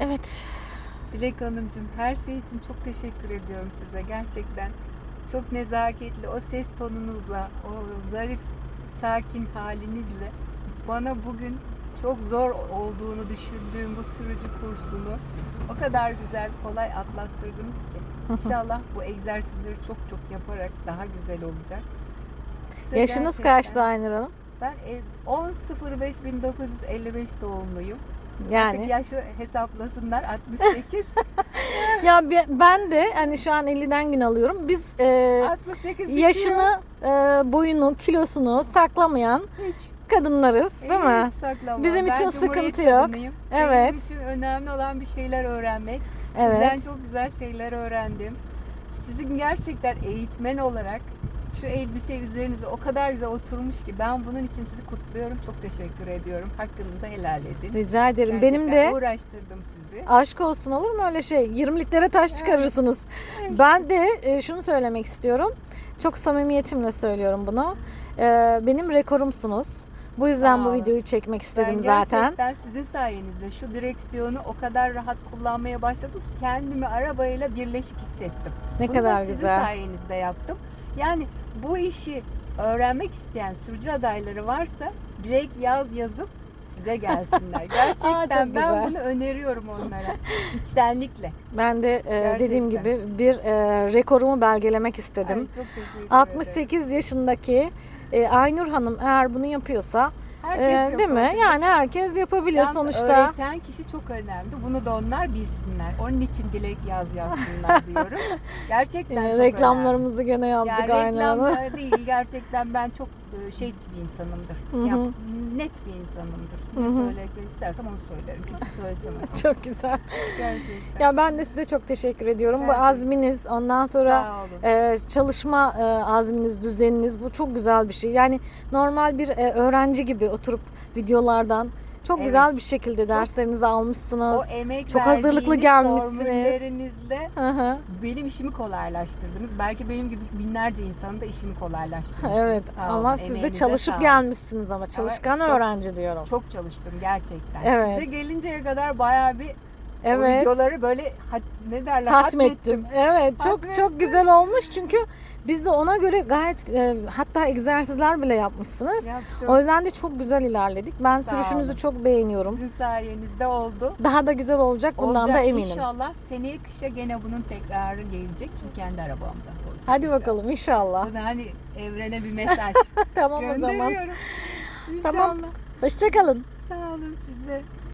Evet. Dilek Hanımcığım her şey için çok teşekkür ediyorum size gerçekten. Çok nezaketli o ses tonunuzla, o zarif, sakin halinizle bana bugün çok zor olduğunu düşündüğüm bu sürücü kursunu o kadar güzel, kolay atlattırdınız ki. İnşallah bu egzersizleri çok çok yaparak daha güzel olacak. Size Yaşınız gerçekten- kaçtı Aynur Hanım? Ben ev- 10.05.1955 doğumluyum. Artık Yani yaşı hesaplasınlar 68. ya ben de hani şu an 50'den gün alıyorum. Biz e, 68 bitiyor. yaşını, e, boyunu, kilosunu saklamayan hiç, kadınlarız, değil mi? hiç saklamam. Bizim Ben için sıkıntı yok. kadınıyım. Evet. Benim için önemli olan bir şeyler öğrenmek. Sizden Evet. çok güzel şeyler öğrendim. Sizin gerçekten eğitmen olarak şu elbise üzerinize o kadar güzel oturmuş ki ben bunun için sizi kutluyorum. Çok teşekkür ediyorum. Hakkınızı da helal edin. Rica ederim. Gerçekten Benim de uğraştırdım sizi. aşk olsun olur mu öyle şey? 20'liklere taş çıkarırsınız. Evet. Ben de e, şunu söylemek istiyorum. Çok samimiyetimle söylüyorum bunu. E, benim rekorumsunuz. Bu yüzden Sağ bu olun. videoyu çekmek istedim ben zaten. gerçekten sizin sayenizde şu direksiyonu o kadar rahat kullanmaya başladım ki kendimi arabayla birleşik hissettim. Ne Bunu da kadar sizin güzel. sayenizde yaptım. Yani bu işi öğrenmek isteyen sürücü adayları varsa dilek yaz yazıp size gelsinler. Gerçekten Aa, ben güzel. bunu öneriyorum onlara. İçtenlikle. Ben de e, dediğim gibi bir e, rekorumu belgelemek istedim. Ay, çok teşekkür ederim. 68 yaşındaki e, Aynur Hanım eğer bunu yapıyorsa Herkes e, değil mi? Yani herkes yapabilir Yalnız sonuçta. öğreten kişi çok önemli. Bunu da onlar bilsinler. Onun için dilek yaz yazsınlar diyorum. Gerçekten Yine çok önemli. reklamlarımızı gene yaptık Yani Aynur Hanım. reklam değil. Gerçekten ben çok e, şey bir insanımdır. Hı hı. Ya, net bir insanımdır. Ne Hı hı. söylemek istersem onu söylerim. Kimse söyletemez. Çok güzel. Gerçekten. Ya ben de size çok teşekkür ediyorum. Bu Gerçekten. azminiz, ondan sonra e, çalışma e, azminiz, düzeniniz bu çok güzel bir şey. Yani normal bir e, öğrenci gibi oturup videolardan çok Evet. güzel bir şekilde derslerinizi almışsınız. o emek çok hazırlıklı gelmişsiniz. benim işimi kolaylaştırdınız. Belki benim gibi binlerce insanın da işini kolaylaştırmışsınız. Evet Sağ ama olun. siz de çalışıp gelmişsiniz ama çalışkan çok- öğrenci diyorum. Çok çalıştım gerçekten. Evet. Size gelinceye kadar bayağı bir o Evet. videoları böyle hat, ne derler Hatmettim. Evet çok Hatmettim. çok güzel olmuş çünkü biz de ona göre gayet e, hatta egzersizler bile yapmışsınız. Yaptım. O yüzden de çok güzel ilerledik. Ben Sağ sürüşünüzü olun. çok beğeniyorum. Sizin sayenizde oldu. Daha da güzel olacak bundan Olacak da eminim. İnşallah seneye kışa gene bunun tekrarı gelecek. Çünkü kendi arabamda olacak. Hadi inşallah. bakalım inşallah. Bu da hani evrene bir mesaj tamam o zaman. İnşallah. Tamam. Hoşçakalın. Sağ olun siz de.